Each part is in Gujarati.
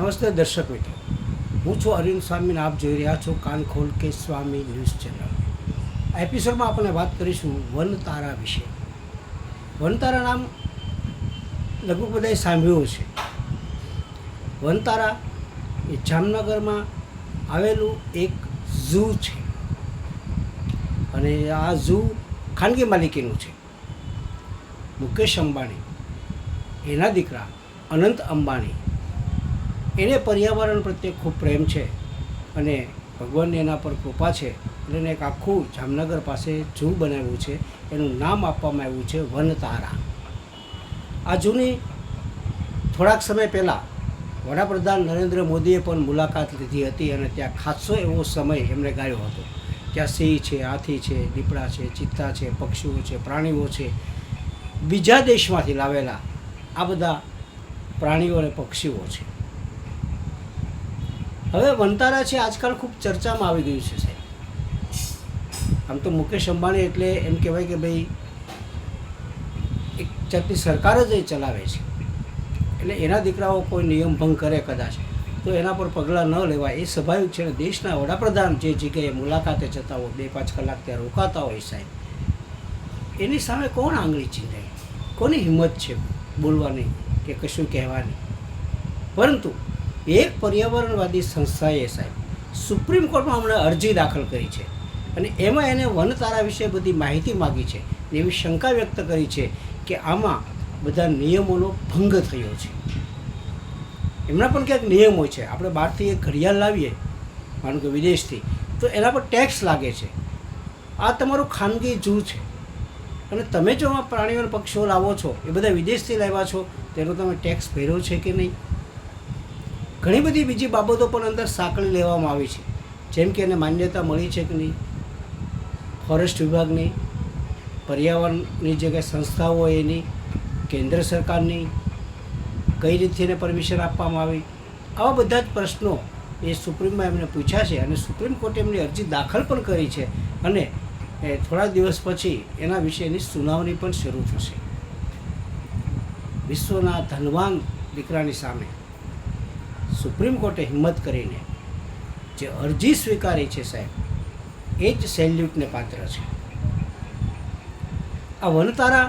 નમસ્તે દર્શક મિત્રો. હું છું અરવિંદ સ્વામી આપ જોઈ રહ્યા છો કાન ખોલ કે સ્વામી ન્યૂઝ ચેનલ. આ એપિસોડમાં આપણે વાત કરીશું વનતારા વિશે. વનતારા નામ લગભગ બધાએ સાંભળ્યું છે વનતારા એ જામનગરમાં આવેલું એક ઝૂ છે. અને આ ઝૂ ખાનગી માલિકીનું છે. મુકેશ અંબાણી. એના દીકરા અનંત અંબાણી. એને પર્યાવરણ પ્રત્યે ખૂબ પ્રેમ છે અને ભગવાનની એના પર કૃપા છે. એટલે એને એક આખું જામનગર પાસે ઝૂ બનાવ્યું છે. એનું નામ આપવામાં આવ્યું છે વનતારા. આ ઝૂની થોડાક સમય પહેલાં વડાપ્રધાન નરેન્દ્ર મોદીએ પણ મુલાકાત લીધી હતી અને ત્યાં ખાસો એવો સમય એમણે ગાળ્યો હતો. ત્યાં સિંહ છે, હાથી છે, દીપડા છે, ચિત્તા છે, પક્ષીઓ છે, પ્રાણીઓ છે. બીજા દેશમાંથી લાવેલા આ બધા પ્રાણીઓ અને પક્ષીઓ છે. હવે વનતારા છે આજકાલ ખૂબ ચર્ચામાં આવી ગયું છે સાહેબ. આમ તો મુકેશ અંબાણી એટલે એમ કહેવાય કે ભાઈ, એક જાતની સરકાર જ એ ચલાવે છે. એટલે એના દીકરાઓ કોઈ નિયમ ભંગ કરે કદાચ, તો એના પર પગલાં ન લેવાય. એ સ્વાભાવિક છે ને, દેશના વડાપ્રધાન જે જગ્યાએ મુલાકાતે જતા હોય, બે પાંચ કલાક ત્યાં રોકાતા હોય સાહેબ, એની સામે કોણ આંગળી ચીંધે કોની હિંમત છે બોલવાની કે કશું કહેવાની? પરંતુ એક પર્યાવરણવાદી સંસ્થાએ સાહેબ સુપ્રીમ કોર્ટમાં હમણાં અરજી દાખલ કરી છે. અને એમાં એને વનતારા વિશે બધી માહિતી માગી છે. એવી શંકા વ્યક્ત કરી છે કે આમાં બધા નિયમોનો ભંગ થયો છે. એમના પણ ક્યાંક નિયમ છે. આપણે બહારથી એક ઘડિયાળ લાવીએ, માનો કે વિદેશથી, તો એના પર ટેક્સ લાગે છે. આ તમારું ખાનગી જૂ છે. અને તમે જો આ પ્રાણીઓ પક્ષીઓ લાવો છો, એ બધા વિદેશથી લાવ્યા છો, તેનો તમે ટેક્સ ભર્યો છે કે નહીં? ઘણી બધી બીજી બાબતો પણ અંદર સાંકળી લેવામાં આવી છે. જેમ કે એને માન્યતા મળી છે કે નહીં? ફોરેસ્ટ વિભાગની, પર્યાવરણની જે કંઈ સંસ્થાઓ એની, કેન્દ્ર સરકારની, કઈ રીતથી એને પરમિશન આપવામાં આવી? આવા બધા જ પ્રશ્નો એ સુપ્રીમમાં એમને પૂછ્યા છે અને સુપ્રીમ કોર્ટે એમની અરજી દાખલ પણ કરી છે અને થોડા દિવસ પછી એના વિશેની સુનાવણી પણ શરૂ થશે. વિશ્વના ધનવાન દીકરાની સામે સુપ્રીમ કોર્ટે હિંમત કરીને જે અરજી સ્વીકારી છે સાહેબ, એ જ સેલ્યુટને પાત્ર છે. આ વનતારા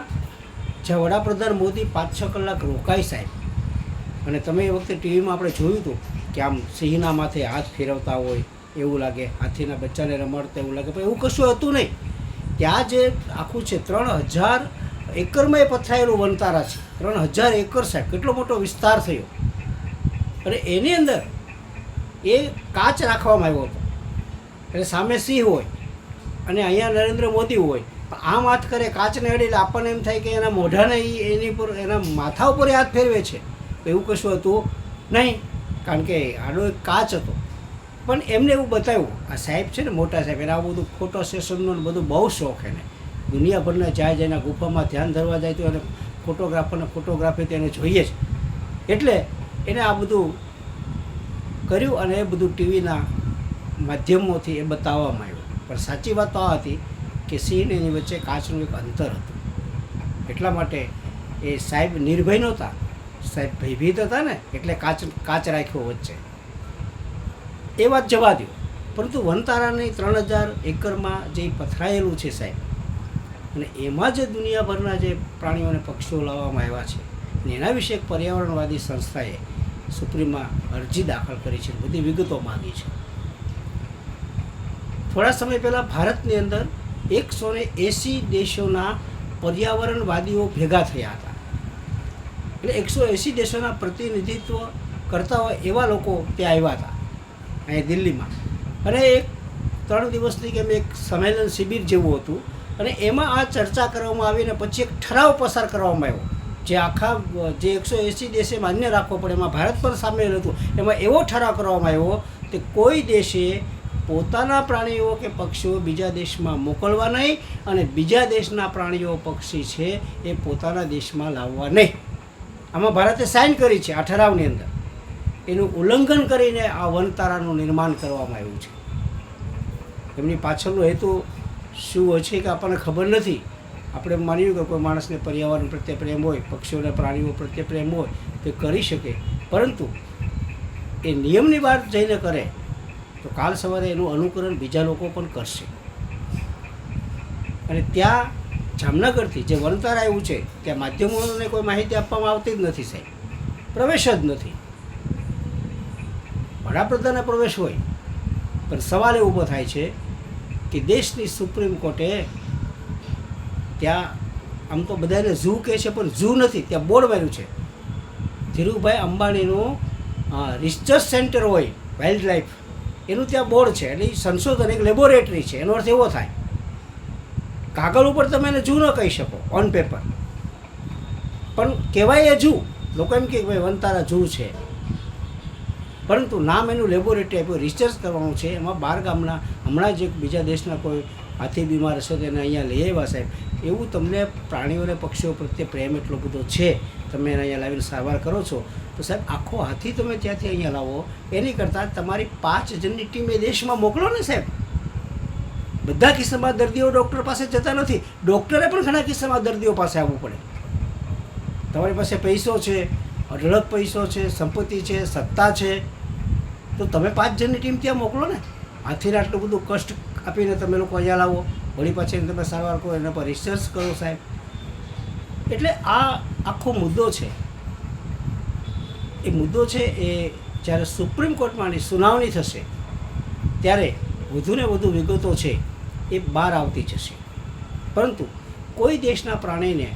જ્યાં વડાપ્રધાન મોદી પાંચ છ કલાક રોકાય સાહેબ, અને તમે એ વખતે ટીવીમાં આપણે જોયું હતું કે આમ સિંહના માથે હાથ ફેરવતા હોય, એવું લાગે, હાથીના બચ્ચાને રમાડતા એવું લાગે, પણ એવું કશું હતું નહીં. ત્યાં જે આખું છે, ત્રણ હજાર એકરમાં એ પથરાયેલું વનતારા છે. ત્રણ હજાર એકર સાહેબ, કેટલો મોટો વિસ્તાર થયો. અને એની અંદર એ કાચ રાખવામાં આવ્યો હતો. એટલે સામે સિંહ હોય અને અહીંયા નરેન્દ્ર મોદી હોય. આમ હાથ કરે કાચને અડી એટલે આપણને એમ થાય કે એના મોઢાને એની પર, એના માથા ઉપર હાથ ફેરવે છે. એવું કશું હતું નહીં, કારણ કે આનો એક કાચ હતો. પણ એમને એવું બતાવ્યું, આ સાહેબ છે ને મોટા સાહેબ, એને આ બધું ફોટો સેશનનો બધું બહુ શોખ એને. દુનિયાભરના જાય એના ગુફામાં ધ્યાન ધરવા જાય તો એને ફોટોગ્રાફરને ફોટોગ્રાફી તો એને જોઈએ જ. એટલે એને આ બધું કર્યું અને એ બધું ટીવીના માધ્યમોથી એ બતાવવામાં આવ્યું. પણ સાચી વાત આ હતી કે સિંહ એની વચ્ચે કાચનું એક અંતર હતું. એટલા માટે એ સાહેબ નિર્ભય નહોતા. સાહેબ ભયભીત હતા ને, એટલે કાચ કાચ રાખ્યો વચ્ચે. એ વાત જવા દો પરંતુ વનતારાની ત્રણ હજાર એકરમાં જે પથરાયેલું છે સાહેબ, અને એમાં જે દુનિયાભરના જે પ્રાણીઓ અને પક્ષીઓ લાવવામાં આવ્યા છે એના વિશે એક પર્યાવરણવાદી સંસ્થાએ સુપ્રીમમાં અરજી દાખલ કરી છે, બધી વિગતો માગી છે. થોડા સમય પહેલાં ભારતની અંદર એકસો ને એંસી દેશોના પર્યાવરણવાદીઓ ભેગા થયા હતા. એટલે એકસો એંસી દેશોના પ્રતિનિધિત્વ કરતા હોય એવા લોકો ત્યાં આવ્યા હતા, અહીંયા દિલ્હીમાં. અને એક ત્રણ દિવસની કેમ એક સંમેલન શિબિર જેવું હતું. અને એમાં આ ચર્ચા કરવામાં આવી અને પછી એક ઠરાવ પસાર કરવામાં આવ્યો. જે આખા, જે એકસો એંસી દેશે માન્ય રાખવો પડે, એમાં ભારત પણ સામેલ હતું. એમાં એવો ઠરાવ કરવામાં આવ્યો કે કોઈ દેશે પોતાના પ્રાણીઓ કે પક્ષીઓ બીજા દેશમાં મોકલવા નહીં અને બીજા દેશના પ્રાણીઓ પક્ષી છે એ પોતાના દેશમાં લાવવા નહીં. આમાં ભારતે સાઇન કરી છે આ ઠરાવની અંદર. એનું ઉલ્લંઘન કરીને આ વનતારાનું નિર્માણ કરવામાં આવ્યું છે. એમની પાછળનો હેતુ શું હોય છે કે આપણને ખબર નથી. આપણે માન્યું કે કોઈ માણસને પર્યાવરણ પ્રત્યે પ્રેમ હોય પક્ષીઓને પ્રાણીઓ પ્રત્યે પ્રેમ હોય, તે કરી શકે. પરંતુ એ નિયમની બહાર જઈને કરે, તો કાલ સવારે એનું અનુકરણ બીજા લોકો પણ કરશે. અને ત્યાં જામનગરથી જે વણતાર આવ્યું છે, ત્યાં માધ્યમોને કોઈ માહિતી આપવામાં આવતી જ નથી સાહેબ. પ્રવેશ જ નથી. વડાપ્રધાનને પ્રવેશ હોય, પણ સવાલ એ ઊભો થાય છે કે દેશની સુપ્રીમ કોર્ટે ત્યાં આમ તો બધાને ઝૂ કહે છે, પણ ઝૂ નથી, ત્યાં બોર્ડ માર્યું છે. ધીરુભાઈ અંબાણીનું રિસર્ચ સેન્ટર હોય વાઇલ્ડ લાઈફ એનું ત્યાં બોર્ડ છે, એટલે સંશોધન એક લેબોરેટરી છે, એનો અર્થ એવો થાય. કાગળ ઉપર તમે એને જૂ ન કહી શકો ઓન પેપર પણ કહેવાય એ જૂ લોકો એમ કે ભાઈ વનતારા જૂ છે. પરંતુ નામ એનું લેબોરેટરી આપ્યું રિસર્ચ કરવાનું છે. એમાં બાર ગામના, હમણાં જ એક બીજા દેશના કોઈ હાથી બીમાર હશો તો એને અહીંયા લઈ આવ્યા સાહેબ. એવું તમને પ્રાણીઓને પક્ષીઓ પ્રત્યે પ્રેમ એટલો બધો છે, તમે એને અહીંયા લાવીને સારવાર કરો છો, તો સાહેબ આખો હાથી તમે ત્યાંથી અહીંયા લાવો. એની કરતાં તમારી પાંચ જણની ટીમ એ દેશમાં મોકલો ને સાહેબ. બધા કિસ્સામાં દર્દીઓ ડૉક્ટર પાસે જતા નથી. ડૉક્ટરે પણ ઘણા કિસ્સામાં દર્દીઓ પાસે આવવું પડે. તમારી પાસે પૈસો છે, અઢળક પૈસો છે, સંપત્તિ છે, સત્તા છે, તો તમે પાંચ જણની ટીમ ત્યાં મોકલો ને. હાથીને આટલું બધું કષ્ટ આપીને તમે લોકો અહીંયા લાવો. વળી પાછી તમે સારવાર કરો, એના પર રિસર્ચ કરો સાહેબ. એટલે આ આખો મુદ્દો છે. એ મુદ્દો છે એ જ્યારે સુપ્રીમ કોર્ટમાં આની સુનાવણી થશે, ત્યારે વધુને વધુ વિગતો છે એ બહાર આવતી જશે. પરંતુ કોઈ દેશના પ્રાણીને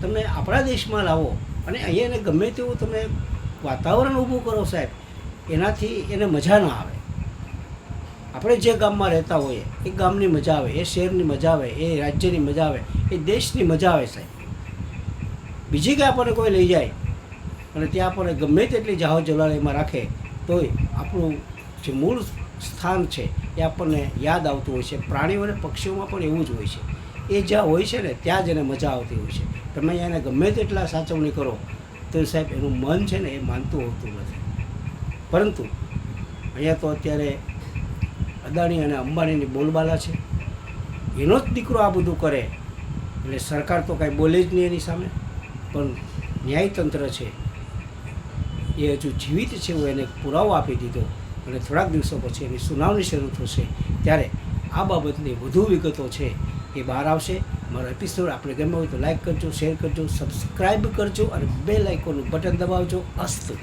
તમે આપણા દેશમાં લાવો અને અહીંયા એને ગમે તેવું તમે વાતાવરણ ઊભું કરો સાહેબ, એનાથી એને મજા ન આવે. આપણે જે ગામમાં રહેતા હોઈએ, એ ગામની મજા આવે, એ શહેરની મજા આવે, એ રાજ્યની મજા આવે, એ દેશની મજા આવે સાહેબ. બીજી કે આપણને કોઈ લઈ જાય, અને ત્યાં આપણને ગમે તેટલી જાહો જલાલીમાં રાખે, તોય આપણું જે મૂળ સ્થાન છે, એ આપણને યાદ આવતું હોય છે. પ્રાણીઓ અને પક્ષીઓમાં પણ એવું જ હોય છે. એ જ્યાં હોય છે ને, ત્યાં જ એને મજા આવતી હોય છે. તમે એને ગમે તેટલા સાચવણી કરો, તો સાહેબ એનું મન છે ને એ માનતું હોતું નથી. પરંતુ અહીંયા તો અત્યારે અદાણી અને અંબાણીની બોલબાલા છે. એનો જ દીકરો આ બધું કરે. એટલે સરકાર તો કાંઈ બોલે જ નહીં એની સામે. પણ ન્યાયતંત્ર છે. એ હજુ જીવિત છે એવું એને પુરાવો આપી દીધો. અને થોડાક દિવસો પછી એની સુનાવણી શરૂ થશે. ત્યારે આ બાબતની વધુ વિગતો છે એ બહાર આવશે. મારો એપિસોડ આપણે ગમે હોય તો લાઈક કરજો શેર કરજો સબસ્ક્રાઈબ કરજો અને બે લાઇકોનું બટન દબાવજો. અસ્તુ.